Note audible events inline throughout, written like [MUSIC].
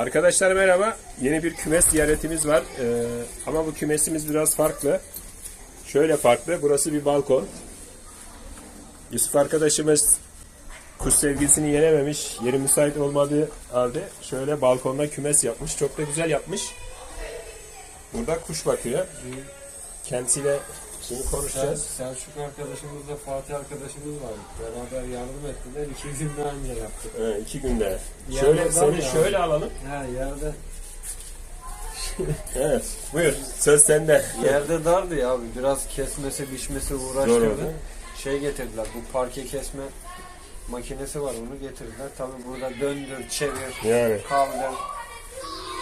Arkadaşlar merhaba. Yeni bir kümes ziyaretimiz var. Ee, ama bu kümesimiz biraz farklı. Şöyle farklı. Burası bir balkon. Yusuf arkadaşımız kuş sevgisini yenememiş. Yeri müsait olmadığı halde şöyle balkonda kümes yapmış. Çok da güzel yapmış. Burada kuş bakıyor. Kendisiyle şimdi Sel- konuşacağız. Selçuk arkadaşımızla Fatih arkadaşımız var. Beraber yardım ettiler. İki gün önce yaptık. Ee, iki günde. Şöyle seni ya. şöyle alalım. Ha yerde [LAUGHS] Evet. Buyur. Söz sende. yerde dardı ya abi. Biraz kesmesi, biçmesi Zor oldu. uğraştırdı. Şey getirdiler. Bu parke kesme makinesi var. Onu getirdiler. Tabi burada döndür, çevir, Yani kaldır,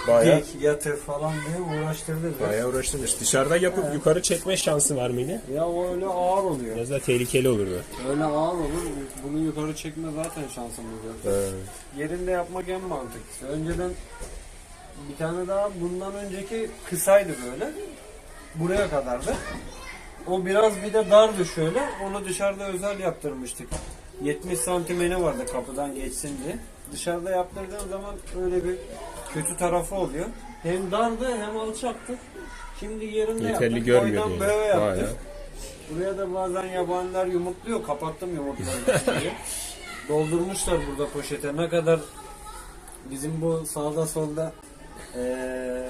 bayağı dik, yatır falan diye uğraştırdı. bayağı uğraştırmış. Dışarıda yapıp yukarı çekme şansı var mıydı? Ya o öyle ağır oluyor. Biraz da tehlikeli olurdu. Öyle ağır olur. Bunu yukarı çekme zaten şansımız yok. Yerinde yapmak en mantıklısı. Önceden bir tane daha bundan önceki kısaydı böyle. Buraya kadardı. O biraz bir de dardı şöyle. Onu dışarıda özel yaptırmıştık. 70 santim eni vardı kapıdan geçsin diye. Dışarıda yaptırdığım zaman öyle bir kötü tarafı oluyor. Hem dardı hem alçaktı. Şimdi yerinde Yeterli yaptık. görmüyor Boydan diyor. böyle yaptık. Bayağı. Buraya da bazen yabaniler yumurtluyor. Kapattım yumurtlarını. şimdi. [LAUGHS] Doldurmuşlar burada poşete. Ne kadar bizim bu sağda solda eee,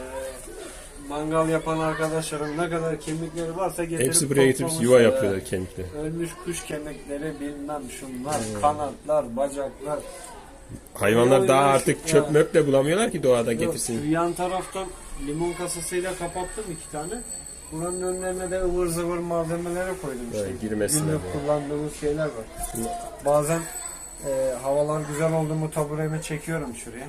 mangal yapan arkadaşlarım ne kadar kemikleri varsa getirip Hepsi buraya getirip yuva toplamışlar. yapıyorlar kemikle. Ölmüş kuş kemikleri bilmem şunlar, kanatlar, bacaklar. Hayvanlar daha artık şu- çöp möp de bulamıyorlar ki doğada Yok, şu getirsin. yan taraftan limon kasasıyla kapattım iki tane. Buranın önlerine de ıvır zıvır malzemeleri koydum işte. Evet, girmesinler Günlük kullandığımız şeyler var. Bazen e, havalar güzel oldu mu taburemi çekiyorum şuraya.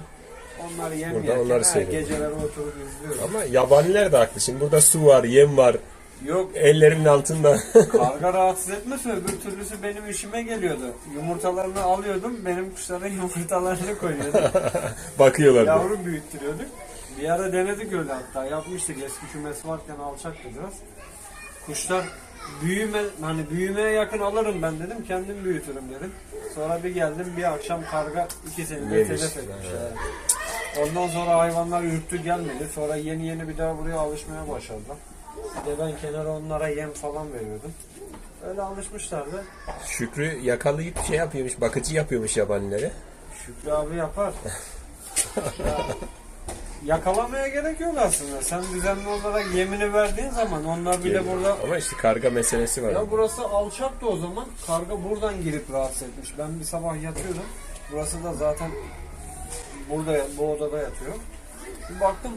Onları yem Burada yerken onları ha, geceleri oturup izliyorum. Ama yabaniler de haklı. Şimdi burada su var, yem var. Yok Ellerinin altında. [LAUGHS] karga rahatsız etmese öbür türlüsü benim işime geliyordu. Yumurtalarını alıyordum benim kuşların [LAUGHS] yumurtalarını koyuyordum. [LAUGHS] Bakıyorlar. da. Yavru büyüttürüyorduk. Bir ara denedik öyle hatta yapmıştık eski kümes varken alçaktı biraz. Kuşlar büyüme hani büyümeye yakın alırım ben dedim kendim büyütürüm dedim. Sonra bir geldim bir akşam karga ikisini de Yemiş. telef etmiş. yani. Ondan sonra hayvanlar ürktü gelmedi. Sonra yeni yeni bir daha buraya alışmaya başladılar. Bir de ben kenara onlara yem falan veriyordum. Öyle alışmışlardı. Şükrü yakalayıp şey yapıyormuş, bakıcı yapıyormuş yabanileri. Şükrü abi yapar. Ya, yakalamaya gerek yok aslında. Sen düzenli olarak yemini verdiğin zaman onlar bile Geliyor. burada Ama işte karga meselesi var. ya burası alçaktı o zaman. Karga buradan girip rahatsız etmiş. Ben bir sabah yatıyorum. Burası da zaten burada bu odada yatıyor. Bir baktım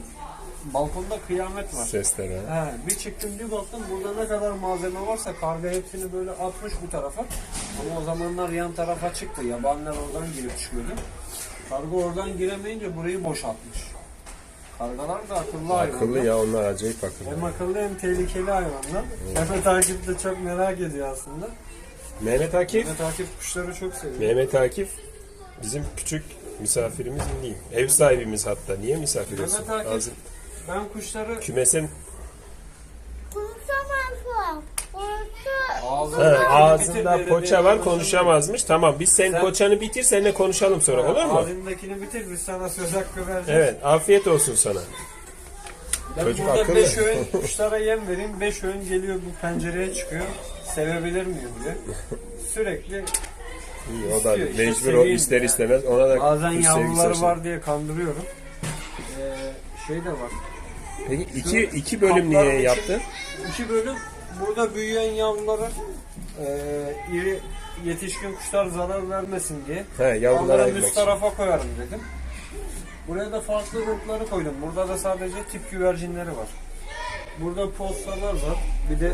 balkonda kıyamet var. Sesler ha. He, bir çıktım bir baktım burada ne kadar malzeme varsa karga hepsini böyle atmış bu tarafa. Ama o zamanlar yan tarafa çıktı. Yabaniler oradan girip çıkıyordu. Karga oradan giremeyince burayı boşaltmış. Kargalar da akıllı hayvanlar. Akıllı ya onlar acayip akıllı. Hem akıllı hem tehlikeli hayvanlar. Mehmet Akif de çok merak ediyor aslında. Mehmet Akif. Mehmet Akif kuşları çok seviyor. Mehmet Akif bizim küçük misafirimiz mi diyeyim? Ev sahibimiz hatta. Niye misafir olsun? Mehmet Akif Ağzın- ben kuşları Kümesin Konuşamazlar. Konuştu. He, ağzında, ağzında poça var konuşamazmış. Tamam biz senin Sen- poçanı bitir seninle konuşalım sonra olur mu? Ağzındakini bitir biz sana söz hakkı vereceğiz. Evet afiyet olsun sana. Ben Çocuk burada akıllı. 5 öğün kuşlara yem vereyim. 5 öğün geliyor bu pencereye çıkıyor. Sevebilir miyim diye. Sürekli İyi, o da İstiyor, işte mecbur o seveyim ister ya. istemez ona da bazen kuş yavruları var diye kandırıyorum. Ee, şey de var. Peki iki, iki bölüm niye için- yaptın? İki bölüm burada büyüyen yavrulara e, iri yetişkin kuşlar zarar vermesin diye. He yavrulara Onları üst için. tarafa koyarım dedim. Buraya da farklı grupları koydum. Burada da sadece tip güvercinleri var. Burada postalar var. Bir de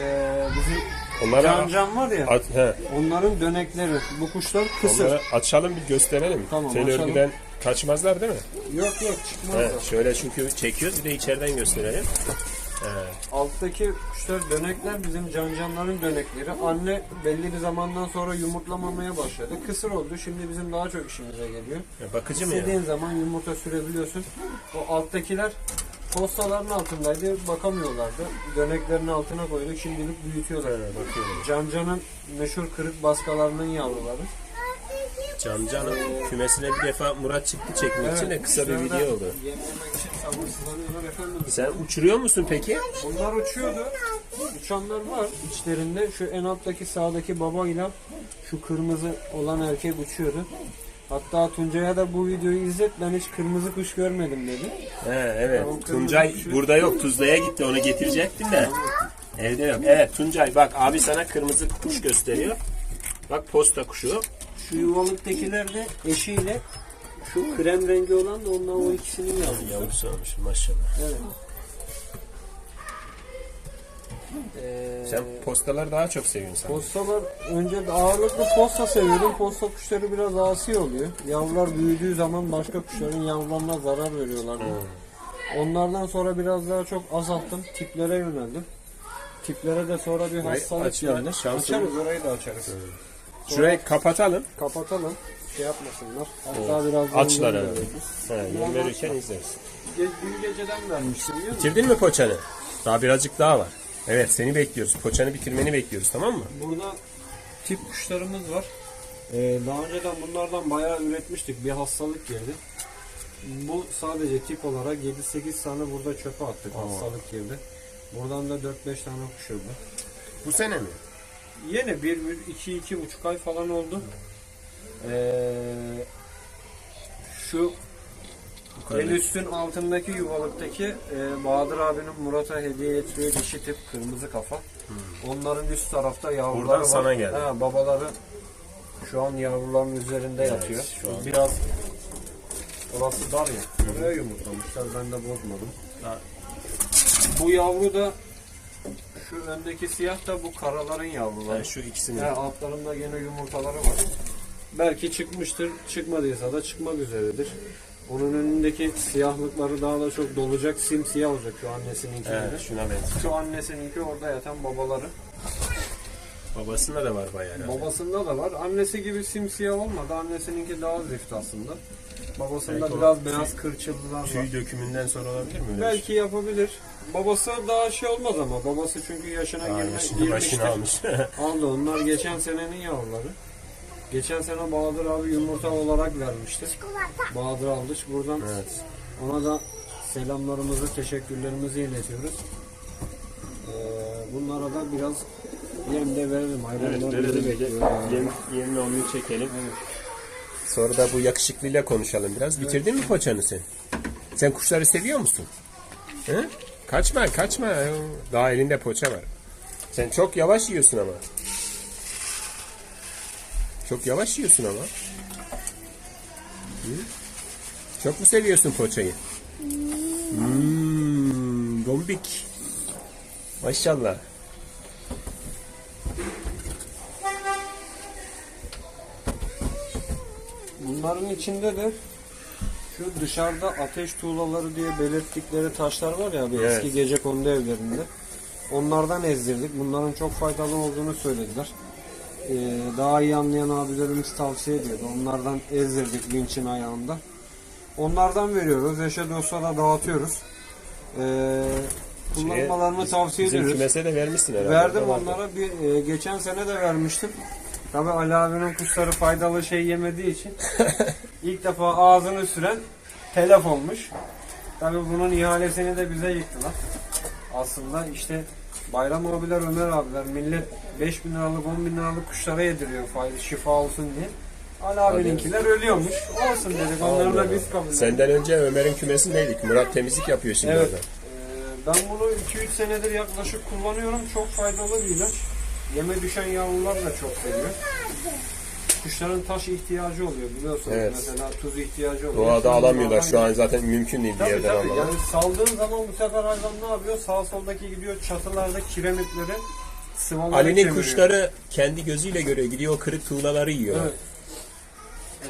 e, bizim Onlara can can var ya. at, he, Onların dönekleri. Bu kuşlar kısır. onları açalım bir gösterelim. Tamam, Tel açalım. örgüden kaçmazlar değil mi? Yok yok çıkmazlar. He, şöyle çünkü çekiyoruz bir de içeriden gösterelim. Alttaki kuşlar dönekler bizim can canların dönekleri. Anne belli bir zamandan sonra yumurtlamamaya başladı. Kısır oldu. Şimdi bizim daha çok işimize geliyor. Ya bakıcı mı ya? İstediğin zaman yumurta sürebiliyorsun. O alttakiler postaların altındaydı. Bakamıyorlardı. Döneklerin altına koyduk. Şimdilik büyütüyorlar. He, bakıyorum. Cancan'ın meşhur kırık baskalarının yavruları. Anneciğim Can Can'ın kümesine bir defa Murat çıktı çekmek için de kısa bir video oldu. Sen uçuruyor musun peki? Bunlar uçuyordu. Uçanlar var içlerinde. Şu en alttaki sağdaki babayla şu kırmızı olan erkek uçuyordu. Hatta Tuncay'a da bu videoyu izlet ben hiç kırmızı kuş görmedim dedi. He evet. Tamam, Tuncay kırmızı burada yok. Tuzla'ya gitti. Onu getirecektin de. Evde yok. Evet Tuncay bak abi sana kırmızı kuş gösteriyor. Bak posta kuşu. Şu yuvalıktakiler de eşiyle şu krem rengi olan da onlar o ikisinin yavrusu. Yavrusu olmuş maşallah. Evet. Ee, Sen postaları daha çok seviyorsun sen. Postalar önce de ağırlıklı posta seviyordum. Posta kuşları biraz asi oluyor. Yavrular büyüdüğü zaman başka kuşların yavrularına zarar veriyorlar. Onlardan sonra biraz daha çok azalttım. Tiplere yöneldim. Tiplere de sonra bir hastalık geldi. Açarız orayı da açarız. Şurayı kapatalım. Kapatalım. Şey yapmasınlar. Hatta biraz Açlar veririz. He, yem verirken izleriz. Ge- dün geceden vermiştim? Bitirdin mi poçanı? Daha birazcık daha var. Evet seni bekliyoruz. Poçanı bitirmeni bekliyoruz tamam mı? Burada tip kuşlarımız var. Ee, daha önceden bunlardan bayağı üretmiştik. Bir hastalık girdi. Bu sadece tip olarak 7-8 tane burada çöpe attık. Hastalık girdi. Buradan da 4-5 tane kuş öldü. Bu sene mi? Yine 1 2 2 buçuk ay falan oldu. Ee, şu en üstün altındaki yuvalıktaki e, Bahadır abinin Murat'a hediye ettiği dişi tip kırmızı kafa. Onların üst tarafta yavruları Buradan var. sana geldi. Ha, babaları şu an yavruların üzerinde yatıyor. şu an. Biraz orası dar ya. Buraya yumurtlamışlar. Ben de bozmadım. Ha. Bu yavru da şu öndeki siyah da bu karaların yavruları. Yani şu ikisini. Ha, altlarında gene yumurtaları var. Belki çıkmıştır. Çıkmadıysa da çıkmak üzeredir. Onun önündeki siyahlıkları daha da çok dolacak. Simsiyah olacak şu annesininki. Evet, şuna benziyor. Şu annesininki orada yatan babaları. Babasında da var bayağı. herhalde. Babasında da var. Annesi gibi simsiyah olmadı. Annesininki daha zift aslında. Babasında Belki biraz beyaz kırçıllılar var. Tüy dökümünden sonra olabilir mi öyle bir şey? Belki yapabilir. Babası daha şey olmaz ama. Babası çünkü yaşına Aa, girme, yaşını girmiştir. başını almış. [LAUGHS] Aldı onlar geçen senenin yavruları. Geçen sene Bahadır abi yumurta olarak vermişti. Bahadır Aldıç. Buradan evet. ona da selamlarımızı, teşekkürlerimizi iletiyoruz. Ee, bunlara da biraz yem de verelim. Evet, Hayvanlar verelim bizi bekliyor. yem, yemle onu çekelim. Sonra da bu yakışıklıyla konuşalım biraz. Bitirdin mi poçanı sen? Sen kuşları seviyor musun? Hı? Kaçma, kaçma. Daha elinde poça var. Sen çok yavaş yiyorsun ama. Çok yavaş yiyorsun ama. Hı? Çok mu seviyorsun poçayı? Hmm, gombik. Maşallah. Bunların içinde de şu dışarıda ateş tuğlaları diye belirttikleri taşlar var ya bir Evet. eski gece kondu evlerinde. Onlardan ezdirdik. Bunların çok faydalı olduğunu söylediler. Ee, daha iyi anlayan abilerimiz tavsiye ediyordu. Onlardan ezdirdik vinçin ayağında. Onlardan veriyoruz. Eşe dosta da dağıtıyoruz. Ee, kullanmalarını Şeye, tavsiye bizim ediyoruz. kümese de vermişsin herhalde. Verdim onlara. Bir e, geçen sene de vermiştim. Tabi Ali abinin kuşları faydalı şey yemediği için [LAUGHS] ilk defa ağzını süren telef olmuş. Tabi bunun ihalesini de bize yıktılar. Aslında işte Bayram abiler, Ömer abiler millet 5 bin liralık 10 bin liralık kuşlara yediriyor fayda şifa olsun diye. Ali abininkiler ölüyormuş. Olsun dedik. Onları da biz kabul ettik. Senden önce Ömer'in kümesindeydik. Murat temizlik yapıyor şimdi Evet. orada. Ee, ben bunu 2-3 senedir yaklaşık kullanıyorum. Çok faydalı bir ilaç. Yeme düşen yavrular da çok seviyor. Kuşların taş ihtiyacı oluyor biliyorsunuz. Evet. Mesela tuz ihtiyacı oluyor. Doğada alamıyorlar şu an zaten mümkün değil bir Tabii yerden tabii. almalar. Yani saldığın zaman bu sefer hayvan ne yapıyor? Sağ soldaki gidiyor çatılarda kiremitleri sıvaları Ali'nin kemiriyor. kuşları kendi gözüyle görüyor. Gidiyor o kırık tuğlaları yiyor. Evet. Ee,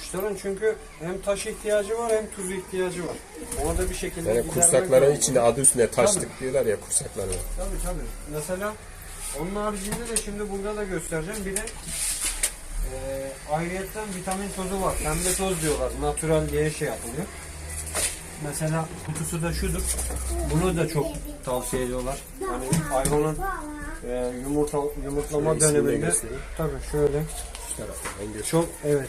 kuşların çünkü hem taş ihtiyacı var hem tuz ihtiyacı var. Ona da bir şekilde Yani gidermek kursakların lazım. içinde adı üstünde taşlık diyorlar ya kursakları. Tabii tabii. Mesela onun haricinde de şimdi burada da göstereceğim. Bir de e, ayrıyetten vitamin tozu var. Pembe toz diyorlar. Natural diye şey yapılıyor. Mesela kutusu da şudur. Bunu da çok tavsiye ediyorlar. Hani hayvanın e, yumurta yumurtlama Şöyle döneminde tabii şöyle Şu tarafta. Çok evet.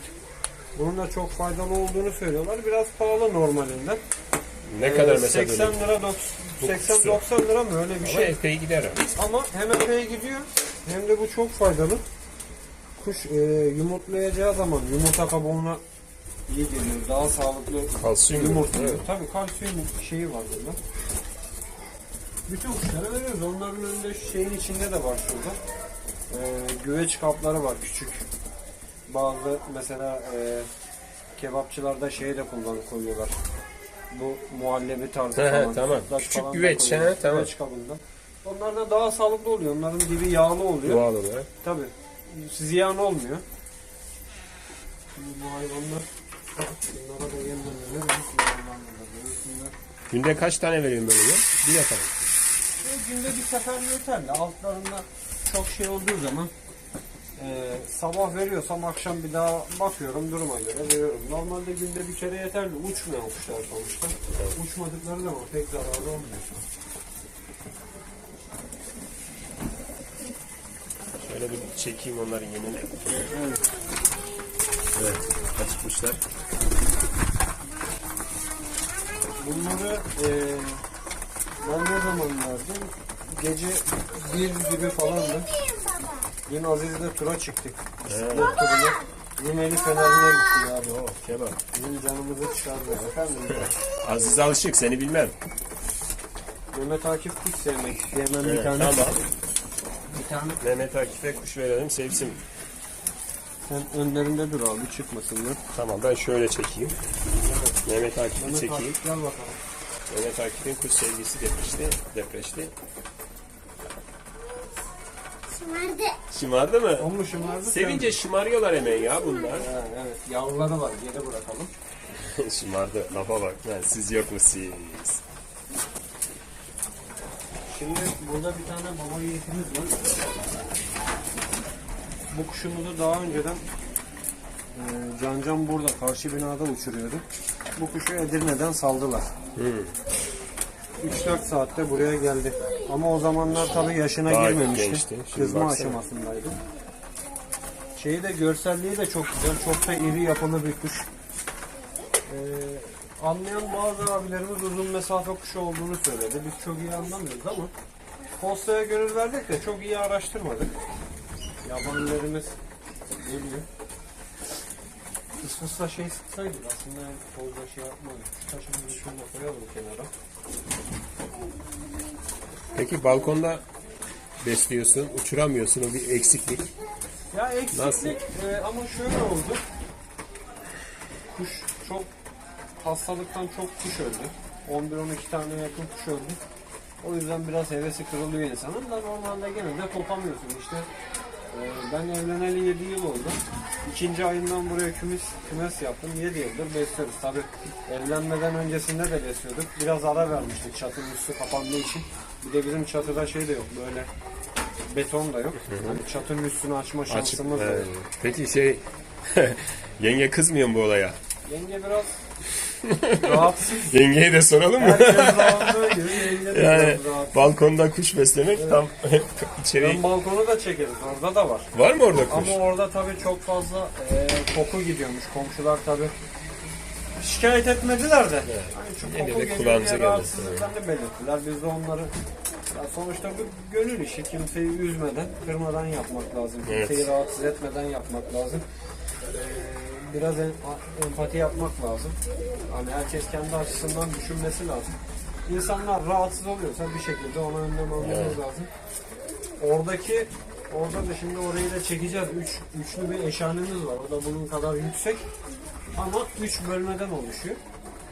Bunun da çok faydalı olduğunu söylüyorlar. Biraz pahalı normalinden. Ne kadar Ee, mesela 80 böyle? lira 80 90 lira mı öyle bir Ama şey. epey gider o. Ama hem epey gidiyor hem de bu çok faydalı. Kuş e, yumurtlayacağı zaman yumurta kabuğuna iyi geliyor. Daha sağlıklı Kalsiyum yumurtluyor. evet. Tabii kalsiyum şeyi var bunda. Bütün kuşlara veriyoruz. Onların önünde şu şeyin içinde de var şurada. E, güveç kapları var küçük. Bazı mesela e, kebapçılarda şey de kullan koyuyorlar. Bu muhallebi tarzı He he, falan. tamam. sütlaç Küçük falan güveç, he, tamam. Güveç kabında. Onlar da daha sağlıklı oluyor. Onların dibi yağlı oluyor. Doğal olarak. Tabii. Ziyan olmuyor. Şimdi bu hayvanlar bunlara da Bunlar Günde kaç tane veriyorsun böyle ya? Bir defa. günde bir sefer yeterli. Altlarında çok şey olduğu zaman e, sabah veriyorsam akşam bir daha bakıyorum duruma göre veriyorum. Normalde günde bir kere yeterli. Uçmuyor kuşlar sonuçta. Uçmadıkları zaman pek zararlı olmuyor. Şöyle bir çekeyim onların yemini. Evet. Evet. Açıkmışlar. Bunları e, ben ne zaman verdim? Gece bir gibi falandı. Dün Aziz'le tura çıktık. Bisiklet turuna. Rumeli Fener'ine gittik abi. Oo, kebap. Bizim canımızı çıkardı. Efendim Aziz Alışık seni bilmem. Mehmet Akif kuş sevmek. Hemen bir Evet, tane. tamam. Tane. Mehmet Akif'e kuş verelim sevsin. Sen önlerinde dur abi çıkmasınlar. Tamam ben şöyle çekeyim. Mehmet Akif'i çekeyim. Akif gel bakalım. Mehmet Akif'in kuş sevgisi depreşti. Depreşti. Şımardı. Şımardı mı? Olmuşum vardı. Sevince şımarıyorlar hemen ya bunlar. Ha, evet yavruları var geri bırakalım. [LAUGHS] Şımardı. Lafa bak. Lan siz yok mu siz? Şimdi burada bir tane baba yiğitimiz var. Bu kuşumuzu daha önceden e, Can Can burada karşı binada uçuruyordu. Bu kuşu Edirne'den saldılar. 3-4 saatte buraya geldi. Ama o zamanlar tabii yaşına Daha girmemişti. gençti. Şimdi Kızma baksana. aşamasındaydı. Şeyi de görselliği de çok güzel. Çok da iri yapılı bir kuş. Ee, anlayan bazı abilerimiz uzun mesafe kuşu olduğunu söyledi. Biz çok iyi anlamıyoruz ama postaya gönül verdik de çok iyi araştırmadık. Yabanilerimiz geliyor. Isfısla şey sıksaydık aslında yani fazla şey yapmadık. Şu taşımızı şöyle koyalım kenara. Peki balkonda besliyorsun, uçuramıyorsun o bir eksiklik. Ya eksiklik Nasıl? e, ama şöyle oldu. Kuş çok hastalıktan çok kuş öldü. 11-12 tane yakın kuş öldü. O yüzden biraz hevesi kırılıyor insanın da normalde gene de kopamıyorsun işte. e, ben evleneli 7 yıl oldu. İkinci ayından buraya kümes, kümes yaptım. 7 yıldır besliyoruz. Tabi evlenmeden öncesinde de besliyorduk. Biraz ara vermiştik çatının üstü kapandığı için. Bir de bizim çatıda şey de yok böyle beton da yok. Hani çatının üstünü açma Açık. şansımız da He. yok. Peki şey [LAUGHS] yenge kızmıyor mu bu olaya? Yenge biraz rahatsız. Yengeye de soralım mı? De yani balkonda kuş beslemek tam [LAUGHS] içeri Ben balkonu da çekeriz. Orada da var. var mı orada kuş? Ama orada tabii çok fazla e, koku gidiyormuş. Komşular tabii şikayet etmediler de. Hani şu Yine de koku geliyor kulağımıza geldi. belirttiler. Biz de onları ya sonuçta bu gönül işi. Kimseyi üzmeden, kırmadan yapmak lazım. Evet. Kimseyi rahatsız etmeden yapmak lazım. Ee, biraz en- empati yapmak lazım. Hani herkes kendi açısından düşünmesi lazım. İnsanlar rahatsız oluyorsa bir şekilde ona önlem almamız lazım. Oradaki orada da şimdi orayı da çekeceğiz. Üç, üçlü bir eşhanemiz var. O da bunun kadar yüksek. Ama üç bölmeden oluşuyor.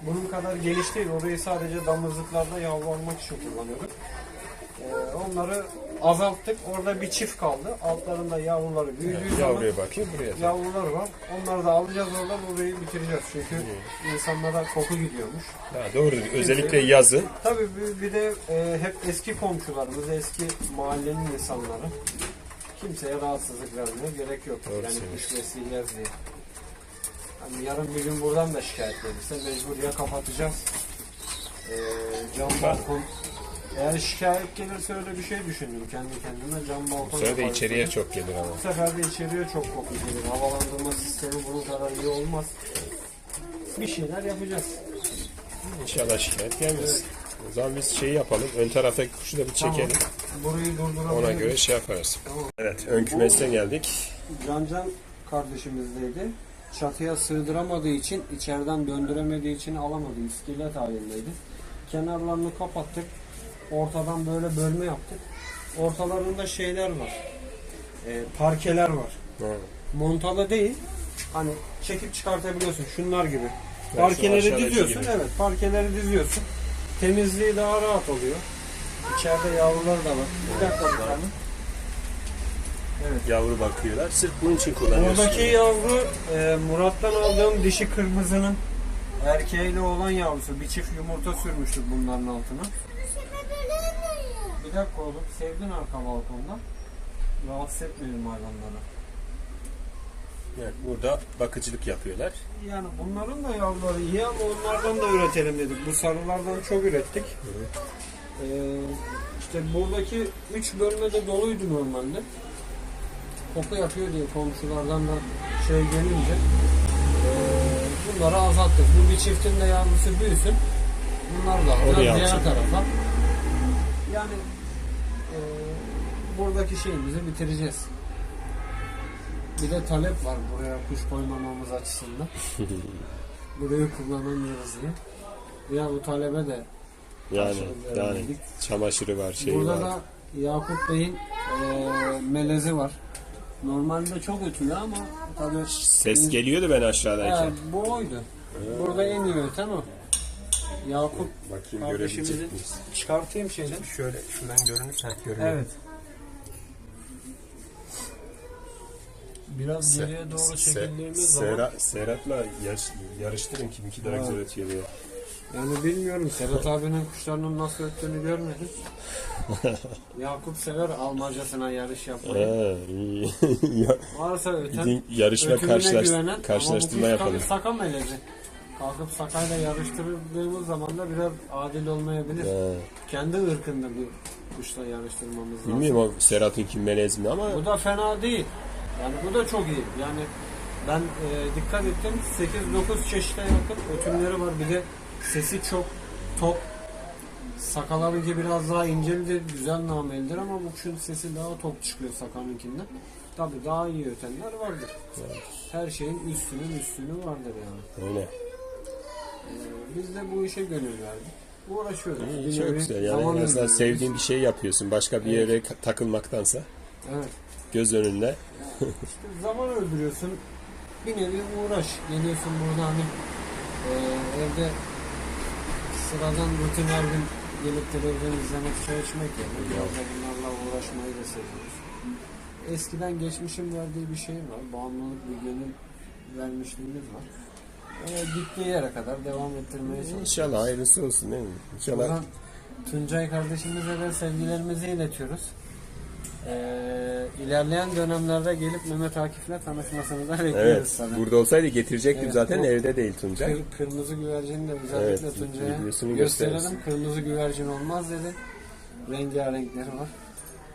Bunun kadar geniş değil. Orayı sadece damızlıklarda yavru almak için kullanıyorduk. Ee, onları azalttık. Orada bir çift kaldı. Altlarında yavruları büyüdüğü zaman Yavruya bakayım buraya. da. yavrular var. Onları da alacağız oradan orayı bitireceğiz. Çünkü insanlara koku gidiyormuş. Ha, doğru. Özellikle yazın. Tabii bir, bir de e, hep eski komşularımız, eski mahallenin insanları. Kimseye rahatsızlık vermeye gerek yok. Doğru yani kuş besleyeceğiz diye. Hani yarın bir gün buradan da şikayet gelirse mecbur ya kapatacağız. E, cam balkon Eğer şikayet gelirse öyle bir şey düşündüm kendi kendime. Cam balkon sefer de yaparız içeriye çok gelir ama. Bu sefer de içeriye çok koku gelir. Havalandırma sistemi bunun kadar iyi olmaz. Bir şeyler yapacağız. İnşallah şikayet gelmez. O zaman biz şeyi yapalım. Ön taraftaki kuşu da bir çekelim. Burayı durdurabiliriz. Ona göre şey yaparız. Tamam. Evet ön kümesten geldik. Cancan kardeşimizdeydi. Çatıya sığdıramadığı için, içeriden döndüremediği için alamadı. İskelet halindeydi. Kenarlarını kapattık. Ortadan böyle bölme yaptık. Ortalarında şeyler var. Ee, parkeler var. Ha. Montalı değil. Hani çekip çıkartabiliyorsun. Şunlar gibi. şu Parkeleri diziyorsun. gibi. Evet, parkeleri diziyorsun. Temizliği daha rahat oluyor. İçeride yavruları da var. Bir dakika bir tane. Yavru bakıyorlar. Sırf bunun için kullanıyoruz. Buradaki yavru e, Murat'tan aldığım dişi kırmızının erkeğiyle olan yavrusu. Bir çift yumurta sürmüştük bunların altına. Dakika oğlum. Sevdin arka balkonda. Rahatsız etmeyelim hayvanları. Evet, burada bakıcılık yapıyorlar. Yani bunların da yavruları iyi ama onlardan da üretelim dedik. Bu sarılardan çok ürettik. Ee, işte buradaki 3 bölme de doluydu normalde. Koku yapıyor diye komşulardan da şey gelince ee, bunları azalttık. Bu bir çiftin de yavrusu büyüsün. Bunlar da alacak. tarafa. Yani buradaki şeyimizi bitireceğiz. Bir de talep var buraya kuş koymamamız açısından. [LAUGHS] Burayı kullanamıyoruz diye. Ya bu talebe de Yani yani çamaşırı var, şeyi Burada var. da Yakup Bey'in eee, melezi var. Normalde çok ötüyor ama tabii Ses geliyordu ben aşağıdayken. Evet, bu oydu. Burada en iyi öten o. Yakup Bakayım görebilecek miyiz? çıkartayım şeyden. Şöyle şuradan görünür. Heh, görünüyor. Evet. Biraz Se- geriye doğru Se- çekildiğimiz zaman Serhat, Serhat'la yarış, yarıştırın kiminki daha Evet. güzel ötüyor diye. yani bilmiyorum Serhat abinin kuşlarının nasıl öttüğünü görmedim. [LAUGHS] Yakup sever almacasına yarış yapmayı. Ha, iyi. Ya, Varsa öten Gidin yarışma ötümüne karşılaş, güvenen karşılaştırma ama bu kuş yapalım. saka melezi. Kalkıp sakayla yarıştırdığımız zaman da biraz adil olmayabilir. Ha, Kendi ırkında bir kuşla yarıştırmamız lazım. Bilmiyorum o Serhat'ın kim melez mi ama Bu da fena değil. Yani bu da çok iyi. Yani ben e, dikkat ettim 8-9 çeşite yakın ötümleri var. Bir de sesi çok tok. Sakalarınki biraz daha incelidir, güzel namelidir ama bu kuşun sesi daha tok çıkıyor sakanınkinden. Tabi daha iyi ötenler vardır. Her şeyin üstünün üstünü vardır yani. öyle. Ee, biz de bu işe gönül verdik. Uğraşıyoruz. İyi, çok güzel. Yani zaman en azından öldürüyoruz. sevdiğin bir şey yapıyorsun. Başka bir yere ka- takılmaktansa Evet. göz önünde. [LAUGHS] İşte zaman öldürüyorsun. Bir nevi uğraş. Geliyorsun burada hani e, evde sıradan rutin her gün gelip televizyon izlemek, çay içmek yerine biraz da bunlarla uğraşmayı da seviyoruz. Eskiden geçmişin verdiği bir şey var. Bağımlılık bir gönül vermişliğimiz var. E, gittiği yere kadar devam ettirmeye çalışıyoruz. İnşallah hayırlısı olsun değil mi? İnşallah. Buradan Tuncay kardeşimize de sevgilerimizi iletiyoruz. Ee, ilerleyen dönemlerde gelip Mehmet Akif'le tanışmasını da bekliyoruz Evet. tabii. Burada olsaydı getirecektim Evet, zaten bu- evde değil Tuncay. Kır- kırmızı güvercini de özellikle Evet, Tuncay'a gösterelim. Kırmızı güvercin olmaz dedi. Rengarenkleri var.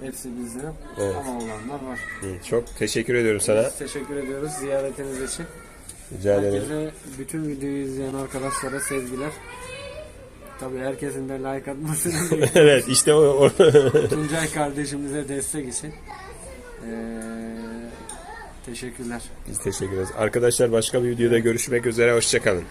Hepsi bizde yok. Evet. Ama olanlar var. İyi, Çok teşekkür ediyorum sana. Biz teşekkür ediyoruz ziyaretiniz için. Rica ederim. Herkese, bütün videoyu izleyen arkadaşlara sevgiler. Tabii herkesin de like atmasını [LAUGHS] evet işte o, o- Tuncay kardeşimize destek için. Ee, teşekkürler. Biz teşekkür ederiz. Arkadaşlar başka bir videoda görüşmek üzere. Hoşçakalın.